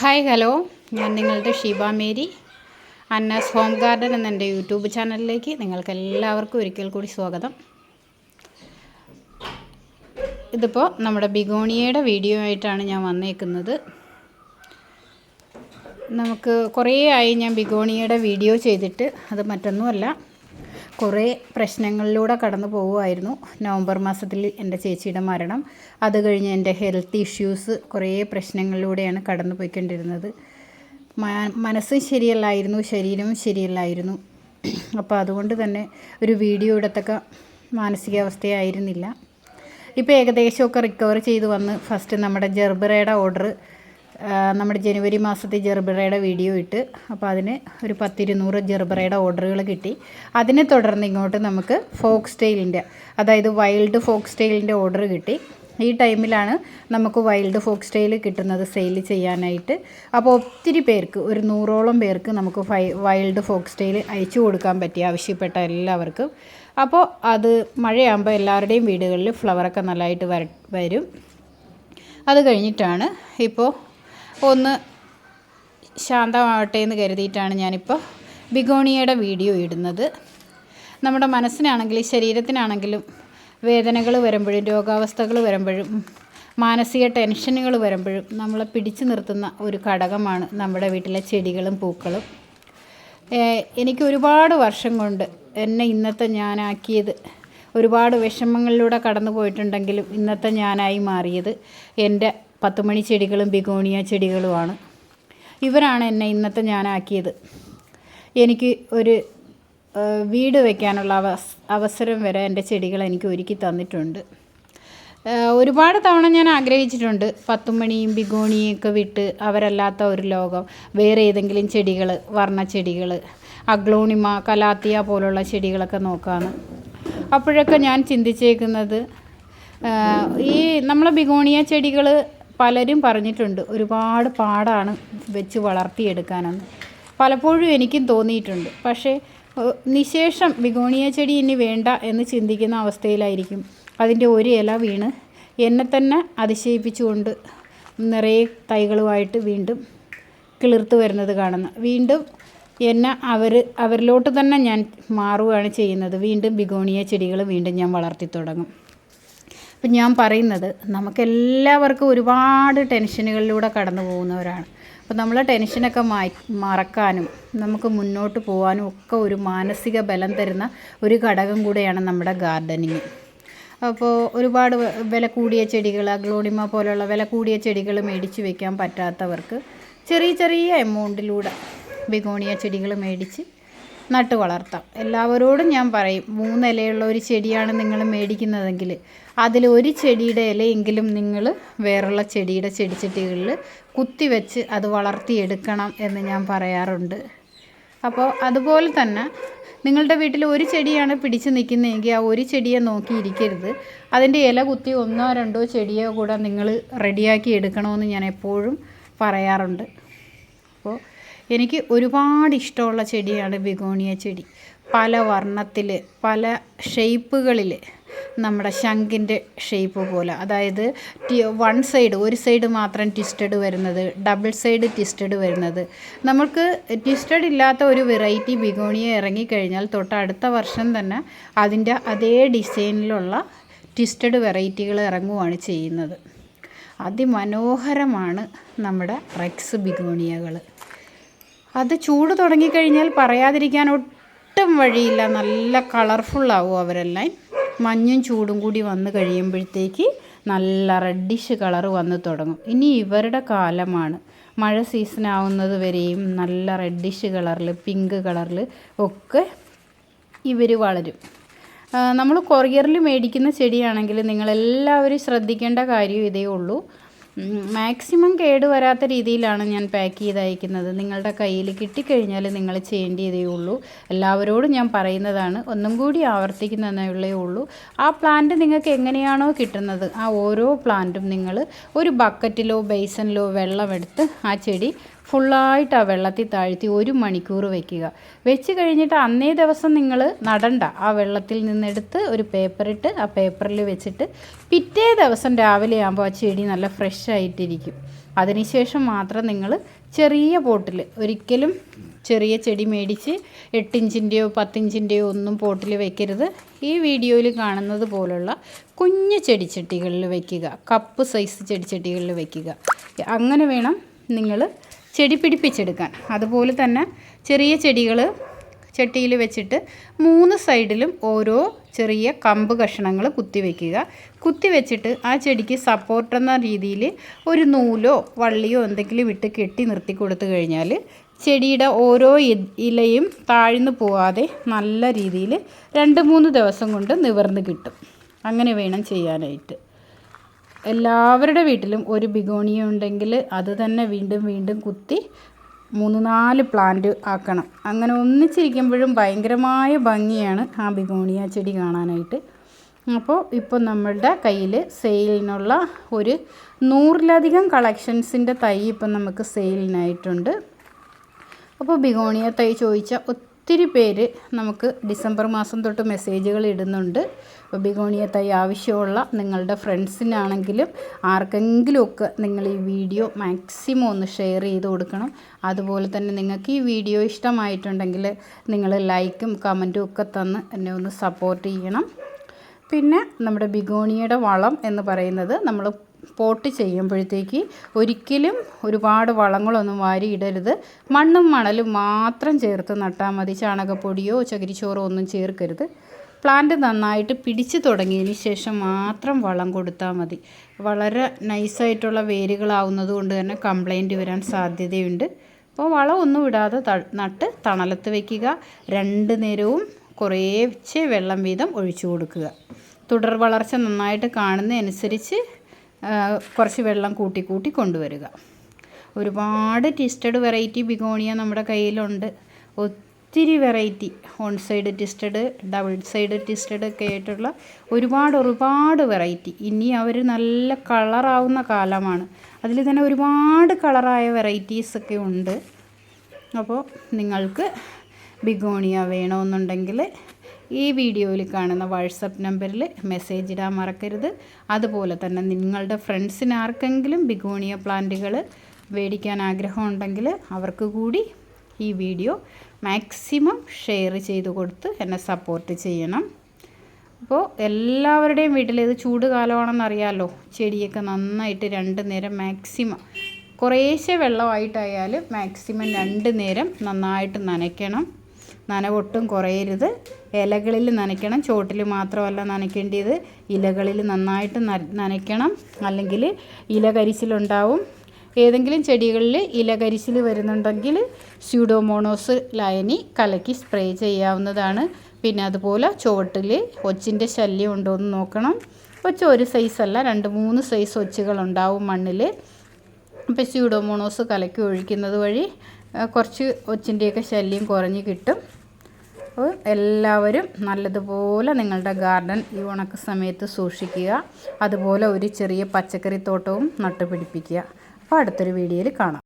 Hi hello. ഞാൻ നിങ്ങളുടെ Sheeba Mary. Anna's home garden എന്ന എന്റെ യൂട്യൂബ് ചാനലിലേക്ക് നിങ്ങൾക്ക് എല്ലാവർക്കും ഒരിക്കൽ കൂടി സ്വാഗതം. ഇതിപ്പോൾ നമ്മുടെ ബിഗോണിയയുടെ വീഡിയോ ആയിട്ടാണ് ഞാൻ വന്നേക്കുന്നത്. നമുക്ക് കുറേ ആയി ഞാൻ ബിഗോണിയയുടെ വീഡിയോ ചെയ്തിട്ട് അത് മറ്റൊന്നുമല്ല. കുറേ പ്രശ്നങ്ങളിലൂടെ കടന്നു പോവുമായിരുന്നു നവംബർ മാസത്തിൽ എന്റെ ചേച്ചിയുടെ മരണം. അത് കഴിഞ്ഞ് എന്റെ ഹെൽത്ത് ഇഷ്യൂസ് കുറേ പ്രശ്നങ്ങളിലൂടെയാണ് കടന്നു പോയിക്കൊണ്ടിരുന്നത്. മനസ്സ് ശരിയല്ലായിരുന്നു ശരീരവും ശരിയല്ലായിരുന്നു. അപ്പോൾ അതുകൊണ്ട് തന്നെ ഒരു വീഡിയോ ഇടത്തൊക്കെ മാനസികാവസ്ഥയായിരുന്നില്ല. ഇപ്പോൾ ഏകദേശമൊക്കെ റിക്കവർ ചെയ്ത് വന്ന് ഫസ്റ്റ് നമ്മുടെ ജെർബറയുടെ ഓർഡർ നമ്മുടെ ജനുവരി മാസത്തെ ജെർബറയുടെ വീഡിയോ ഇട്ട് അപ്പോൾ അതിന് ഒരു പത്തിരുന്നൂറ് ജെർബറയുടെ ഓർഡറുകൾ കിട്ടി. അതിനെ തുടർന്ന് ഇങ്ങോട്ട് നമുക്ക് ഫോക്സ് ടെയിലിന്റെ അതായത് വൈൽഡ് ഫോക്സ് ടെയിലിന്റെ ഓർഡർ കിട്ടി. ഈ ടൈമിലാണ് നമുക്ക് വൈൽഡ് ഫോക്സ് ടെയിൽ കിട്ടുന്നത് സെയിൽ ചെയ്യാനായിട്ട്. അപ്പോൾ ഒത്തിരി പേർക്ക് ഒരു നൂറോളം പേർക്ക് നമുക്ക് വൈൽഡ് ഫോക്സ് ടെയിൽ അയച്ചു കൊടുക്കാൻ പറ്റി ആവശ്യപ്പെട്ട എല്ലാവർക്കും. അപ്പോൾ അത് മഴയാകുമ്പോൾ എല്ലാവരുടെയും വീടുകളിൽ ഫ്ലവറൊക്കെ നല്ലതായിട്ട് വര വരും. അത് കഴിഞ്ഞിട്ടാണ് ഇപ്പോൾ ഒന്ന് ശാന്തമാവട്ടെ എന്ന് കരുതിയിട്ടാണ് ഞാനിപ്പോൾ ബിഗോണിയയുടെ വീഡിയോ ഇടുന്നത്. നമ്മുടെ മനസ്സിനാണെങ്കിലും ശരീരത്തിനാണെങ്കിലും വേദനകൾ വരുമ്പോഴും രോഗാവസ്ഥകൾ വരുമ്പോഴും മാനസിക ടെൻഷനുകൾ വരുമ്പോഴും നമ്മളെ പിടിച്ചു നിർത്തുന്ന ഒരു ഘടകമാണ് നമ്മുടെ വീട്ടിലെ ചെടികളും പൂക്കളും. എനിക്ക് ഒരുപാട് വർഷം കൊണ്ട് എന്നെ ഇന്നത്തെ ഞാനാക്കിയത് ഒരുപാട് വിഷമങ്ങളിലൂടെ കടന്നു പോയിട്ടുണ്ടെങ്കിലും ഇന്നത്തെ ഞാനായി മാറിയത് എന്റെ പത്തുമണി ചെടികളും ബിഗോണിയ ചെടികളുമാണ്. ഇവരാണ് എന്നെ ഇന്നത്തെ ഞാനാക്കിയത്. എനിക്ക് ഒരു വീട് വയ്ക്കാനുള്ള അവസ് അവസരം വരെ എന്റെ ചെടികൾ എനിക്ക് ഒരുക്കി തന്നിട്ടുണ്ട്. ഒരുപാട് തവണ ഞാൻ ആഗ്രഹിച്ചിട്ടുണ്ട് പത്തുമണിയും ബിഗോണിയും ഒക്കെ വിട്ട് അവരല്ലാത്ത ഒരു ലോകം വേറെ ഏതെങ്കിലും ചെടികൾ വർണ ചെടികൾ അഗ്ലോണിമ കലാത്തിയ പോലുള്ള ചെടികളൊക്കെ നോക്കാമെന്ന് അപ്പോഴൊക്കെ ഞാൻ ചിന്തിച്ചേക്കുന്നത് ഈ നമ്മളെ ബിഗോണിയ ചെടികൾ പലരും പറഞ്ഞിട്ടുണ്ട് ഒരുപാട് പാടാണ് വെച്ച് വളർത്തിയെടുക്കാനെന്ന്. പലപ്പോഴും എനിക്കും തോന്നിയിട്ടുണ്ട്. പക്ഷേ നിശേഷം വിഗോണിയ ചെടി ഇനി വേണ്ട എന്ന് ചിന്തിക്കുന്ന അവസ്ഥയിലായിരിക്കും. അതിന്റെ ഒരു ഇല വീണ് എന്നെ തന്നെ അതിശയിപ്പിച്ചുകൊണ്ട് നിറയെ തൈകളുമായിട്ട് വീണ്ടും കിളിർത്ത് വരുന്നത് കാണുന്നു. വീണ്ടും എന്നെ അവർ അവരിലോട്ട് തന്നെ ഞാൻ മാറുകയാണ് ചെയ്യുന്നത്. വീണ്ടും ബിഗോണിയ ചെടികൾ വീണ്ടും ഞാൻ വളർത്തി തുടങ്ങും. അപ്പം ഞാൻ പറയുന്നത് നമുക്കെല്ലാവർക്കും ഒരുപാട് ടെൻഷനുകളിലൂടെ കടന്നു പോകുന്നവരാണ്. അപ്പോൾ നമ്മൾ ടെൻഷനൊക്കെ മാ മറക്കാനും നമുക്ക് മുന്നോട്ട് പോകാനും ഒക്കെ ഒരു മാനസിക ബലം തരുന്ന ഒരു ഘടകം കൂടെയാണ് നമ്മുടെ ഗാർഡനിങ്. അപ്പോൾ ഒരുപാട് വില കൂടിയ ചെടികൾ അഗ്ലോണിമ പോലെയുള്ള വില കൂടിയ ചെടികൾ മേടിച്ച് വയ്ക്കാൻ പറ്റാത്തവർക്ക് ചെറിയ ചെറിയ എമൗണ്ടിലൂടെ ബിഗോണിയ ചെടികൾ മേടിച്ച് നട്ട് വളർത്താം. എല്ലാവരോടും ഞാൻ പറയും മൂന്നിലയുള്ള ഒരു ചെടിയാണ് നിങ്ങൾ മേടിക്കുന്നതെങ്കിൽ അതിൽ ഒരു ചെടിയുടെ ഇലയെങ്കിലും നിങ്ങൾ വേറുള്ള ചെടിയുടെ ചെടിച്ചട്ടികളിൽ കുത്തിവെച്ച് അത് വളർത്തിയെടുക്കണം എന്ന് ഞാൻ പറയാറുണ്ട്. അപ്പോൾ അതുപോലെ തന്നെ നിങ്ങളുടെ വീട്ടിൽ ഒരു ചെടിയാണ് പിടിച്ച് നിൽക്കുന്നതെങ്കിൽ ആ ഒരു ചെടിയെ നോക്കിയിരിക്കരുത് അതിന്റെ ഇല കുത്തി ഒന്നോ രണ്ടോ ചെടിയോ കൂടെ നിങ്ങൾ റെഡിയാക്കി എടുക്കണമെന്ന് ഞാൻ എപ്പോഴും പറയാറുണ്ട്. അപ്പോൾ എനിക്ക് ഒരുപാട് ഇഷ്ടമുള്ള ചെടിയാണ് ബിഗോണിയ ചെടി. പല വർണത്തിൽ പല ഷേപ്പുകളിൽ നമ്മുടെ ശംഖിന്റെ ഷേപ്പ് പോലെ. അതായത് വൺ സൈഡ് ഒരു സൈഡ് മാത്രം ട്വിസ്റ്റഡ് വരുന്നത് ഡബിൾ സൈഡ് ട്വിസ്റ്റഡ് വരുന്നത്. നമുക്ക് ട്വിസ്റ്റഡ് ഇല്ലാത്ത ഒരു വെറൈറ്റി ബിഗോണിയ ഇറങ്ങിക്കഴിഞ്ഞാൽ തൊട്ട് അടുത്ത വർഷം തന്നെ അതിന്റെ അതേ ഡിസൈനിലുള്ള ട്വിസ്റ്റഡ് വെറൈറ്റികൾ ഇറങ്ങുവാണ് ചെയ്യുന്നത്. അതിമനോഹരമാണ് നമ്മുടെ റെക്സ് ബിഗോണിയകൾ അത് ചൂട് തുടങ്ങിക്കഴിഞ്ഞാൽ പറയാതിരിക്കാൻ ഒട്ടും വഴിയില്ല. നല്ല കളർഫുള്ളാവും അവരെല്ലാം. മഞ്ഞും ചൂടും കൂടി വന്ന് കഴിയുമ്പോഴത്തേക്ക് നല്ല റെഡിഷ് കളർ വന്ന് തുടങ്ങും. ഇനി ഇവരുടെ കാലമാണ്. മഴ സീസൺ ആവുന്നത് വരെയും നല്ല റെഡിഷ് കളറിൽ പിങ്ക് കളറിൽ ഒക്കെ ഇവർ വളരും. നമ്മൾ കൊറിയറിൽ മേടിക്കുന്ന ചെടിയാണെങ്കിൽ നിങ്ങളെല്ലാവരും ശ്രദ്ധിക്കേണ്ട കാര്യം ഇതേ ഉള്ളൂ. മാക്സിമം കേട് വരാത്ത രീതിയിലാണ് ഞാൻ പാക്ക് ചെയ്ത് അയക്കുന്നത് നിങ്ങളുടെ കയ്യിൽ കിട്ടിക്കഴിഞ്ഞാൽ നിങ്ങൾ ചെയ്യേണ്ടതേ ഉള്ളൂ. എല്ലാവരോടും ഞാൻ പറയുന്നതാണ് ഒന്നും കൂടി ആവർത്തിക്കുന്നതേ ഉള്ളൂ. ആ പ്ലാന്റ് നിങ്ങൾക്ക് എങ്ങനെയാണോ കിട്ടുന്നത് ആ ഓരോ പ്ലാന്റും നിങ്ങൾ ഒരു ബക്കറ്റിലോ ബേസനിലോ വെള്ളമെടുത്ത് ആ ചെടി ഫുള്ളായിട്ട് ആ വെള്ളത്തിൽ താഴ്ത്തി ഒരു മണിക്കൂർ വെക്കുക. വെച്ച് കഴിഞ്ഞിട്ട് അന്നേ ദിവസം നിങ്ങൾ നടണ്ട. ആ വെള്ളത്തിൽ നിന്നെടുത്ത് ഒരു പേപ്പറിട്ട് ആ പേപ്പറിൽ വെച്ചിട്ട് പിറ്റേ ദിവസം രാവിലെ ആകുമ്പോൾ ആ ചെടി നല്ല ഫ്രഷ് ആയിട്ടിരിക്കും. അതിനുശേഷം മാത്രം നിങ്ങൾ ചെറിയ പോട്ടിൽ ഒരിക്കലും ചെറിയ ചെടി മേടിച്ച് എട്ടിഞ്ചിന്റെയോ പത്തിഞ്ചിന്റെയോ ഒന്നും പോട്ടിൽ വെക്കരുത്. ഈ വീഡിയോയിൽ കാണുന്നത് പോലുള്ള കുഞ്ഞു ചെടിച്ചട്ടികളിൽ വയ്ക്കുക കപ്പ് സൈസ് ചെടിച്ചട്ടികളിൽ വയ്ക്കുക അങ്ങനെ വേണം നിങ്ങൾ ചെടി പിടിപ്പിച്ചെടുക്കാൻ. അതുപോലെ തന്നെ ചെറിയ ചെടികൾ ചട്ടിയിൽ വെച്ചിട്ട് മൂന്ന് സൈഡിലും ഓരോ ചെറിയ കമ്പ് കഷ്ണങ്ങൾ കുത്തിവെക്കുക കുത്തിവെച്ചിട്ട് കുത്തി വെച്ചിട്ട് ആ ചെടിക്ക് സപ്പോർട്ട് എന്ന രീതിയിൽ ഒരു നൂലോ വള്ളിയോ എന്തെങ്കിലും ഇട്ട് കെട്ടി നിർത്തി കൊടുത്തു കഴിഞ്ഞാൽ ചെടിയുടെ ഓരോ ഇലയും താഴ്ന്നു പോവാതെ നല്ല രീതിയിൽ രണ്ട് മൂന്ന് ദിവസം കൊണ്ട് നിവർന്ന് കിട്ടും. അങ്ങനെ വേണം ചെയ്യാനായിട്ട്. എല്ലാവരുടെ വീട്ടിലും ഒരു ബിഗോണിയ ഉണ്ടെങ്കിൽ അത് തന്നെ വീണ്ടും വീണ്ടും കുത്തി മൂന്ന് നാല് പ്ലാന്റ് ആക്കണം. അങ്ങനെ ഒന്നിച്ചിരിക്കുമ്പോഴും ഭയങ്കരമായ ഭംഗിയാണ് ആ ബിഗോണിയ ചെടി കാണാനായിട്ട്. അപ്പോൾ ഇപ്പോൾ നമ്മളുടെ കയ്യിൽ സെയിലിനുള്ള ഒരു നൂറിലധികം കളക്ഷൻസിന്റെ തൈ ഇപ്പം നമുക്ക് സെയിലിനായിട്ടുണ്ട്. അപ്പോൾ ബിഗോണിയ തൈ ചോദിച്ച ഒത്തിരി പേര് നമുക്ക് ഡിസംബർ മാസം തൊട്ട് മെസ്സേജുകൾ ഇടുന്നുണ്ട്. ബിഗോണിയ തൈ ആവശ്യമുള്ള നിങ്ങളുടെ ഫ്രണ്ട്സിനാണെങ്കിലും ആർക്കെങ്കിലുമൊക്കെ നിങ്ങൾ ഈ വീഡിയോ മാക്സിമം ഒന്ന് ഷെയർ ചെയ്ത് കൊടുക്കണം. അതുപോലെ തന്നെ നിങ്ങൾക്ക് ഈ വീഡിയോ ഇഷ്ടമായിട്ടുണ്ടെങ്കിൽ നിങ്ങൾ ലൈക്കും കമന്റും ഒക്കെ തന്ന് എന്നെ ഒന്ന് സപ്പോർട്ട് ചെയ്യണം. പിന്നെ നമ്മുടെ ബിഗോണിയയുടെ വളം എന്ന് പറയുന്നത് നമ്മൾ പോട്ട് ചെയ്യുമ്പോഴത്തേക്ക് ഒരിക്കലും ഒരുപാട് വളങ്ങളൊന്നും വാരി ഇടരുത് മണ്ണും മണലും മാത്രം ചേർത്ത് നട്ടാൽ മതി. ചാണകപ്പൊടിയോ ചകിരിച്ചോറോ ഒന്നും ചേർക്കരുത്. പ്ലാന്റ് നന്നായിട്ട് പിടിച്ചു തുടങ്ങിയതിന് ശേഷം മാത്രം വളം കൊടുത്താൽ മതി. വളരെ നൈസായിട്ടുള്ള വേരുകളാവുന്നത് കൊണ്ട് തന്നെ കംപ്ലൈന്റ് വരാൻ സാധ്യതയുണ്ട്. അപ്പോൾ വളം ഒന്നും ഇടാതെ നട്ട് തണലത്ത് വയ്ക്കുക രണ്ട് നേരവും കുറേശ്ശെ വെള്ളം വീതം ഒഴിച്ചു കൊടുക്കുക. തുടർ വളർച്ച നന്നായിട്ട് കാണുന്നതനുസരിച്ച് കുറച്ച് വെള്ളം കൂട്ടി കൂട്ടി കൊണ്ടുവരിക. ഒരുപാട് ട്വിസ്റ്റഡ് വെറൈറ്റി ബിഗോണിയ നമ്മുടെ കയ്യിലുണ്ട്. ഒത്തിരി variety one side twisted double side twisted ഒക്കെ ആയിട്ടുള്ള ഒരുപാട് ഒരുപാട് വെറൈറ്റി ഇനി അവർ നല്ല കളറാവുന്ന കാലമാണ്. അതിൽ തന്നെ ഒരുപാട് കളറായ വെറൈറ്റീസ് ഒക്കെ ഉണ്ട്. അപ്പോൾ നിങ്ങൾക്ക് ബിഗോണിയ വേണമെന്നുണ്ടെങ്കിൽ ഈ വീഡിയോയിൽ കാണുന്ന വാട്സപ്പ് നമ്പറിൽ മെസ്സേജ് ഇടാൻ മറക്കരുത്. അതുപോലെ തന്നെ നിങ്ങളുടെ ഫ്രണ്ട്സിന് ആർക്കെങ്കിലും ബിഗോണിയ പ്ലാന്റുകൾ മേടിക്കാൻ ആഗ്രഹമുണ്ടെങ്കിൽ അവർക്ക് കൂടി ഈ വീഡിയോ മാക്സിമം ഷെയർ ചെയ്ത് കൊടുത്ത് എന്നെ സപ്പോർട്ട് ചെയ്യണം. അപ്പോൾ എല്ലാവരുടെയും വീട്ടിൽ ഇത് ചൂട് കാലമാണെന്നറിയാമല്ലോ ചെടിയൊക്കെ നന്നായിട്ട് രണ്ട് നേരം മാക്സിമം കുറേശ്ശെ വെള്ളമായിട്ടായാലും മാക്സിമം രണ്ട് നേരം നന്നായിട്ട് നനയ്ക്കണം. നനവൊട്ടും കുറയരുത്. ഇലകളിൽ നനയ്ക്കണം. ചോട്ടിൽ മാത്രമല്ല നനയ്ക്കേണ്ടത്. ഇലകളിൽ നന്നായിട്ട് നനയ്ക്കണം. അല്ലെങ്കിൽ ഇല കരിച്ചിലുണ്ടാവും ഏതെങ്കിലും ചെടികളിൽ ഇല കരിച്ചിൽ വരുന്നുണ്ടെങ്കിൽ സ്യൂഡോമോണോസ് ലയനി കലക്കി സ്പ്രേ ചെയ്യാവുന്നതാണ്. പിന്നെ അതുപോലെ ചുവട്ടിൽ ഒച്ചിന്റെ ശല്യം ഉണ്ടോ എന്ന് നോക്കണം. ഒച്ച ഒരു സൈസല്ല രണ്ട് മൂന്ന് സൈസ് ഒച്ചുകളുണ്ടാവും മണ്ണിൽ. അപ്പോൾ സ്യൂഡോമോണോസ് കലക്കി ഒഴിക്കുന്നത് വഴി കുറച്ച് ഒച്ചിന്റെയൊക്കെ ശല്യം കുറഞ്ഞ് കിട്ടും. അപ്പോൾ എല്ലാവരും നല്ലതുപോലെ നിങ്ങളുടെ ഗാർഡൻ ഈ ഉണക്ക സമയത്ത് സൂക്ഷിക്കുക. അതുപോലെ ഒരു ചെറിയ പച്ചക്കറി തോട്ടവും നട്ടുപിടിപ്പിക്കുക. അപ്പോൾ അടുത്തൊരു വീഡിയോയിൽ കാണാം.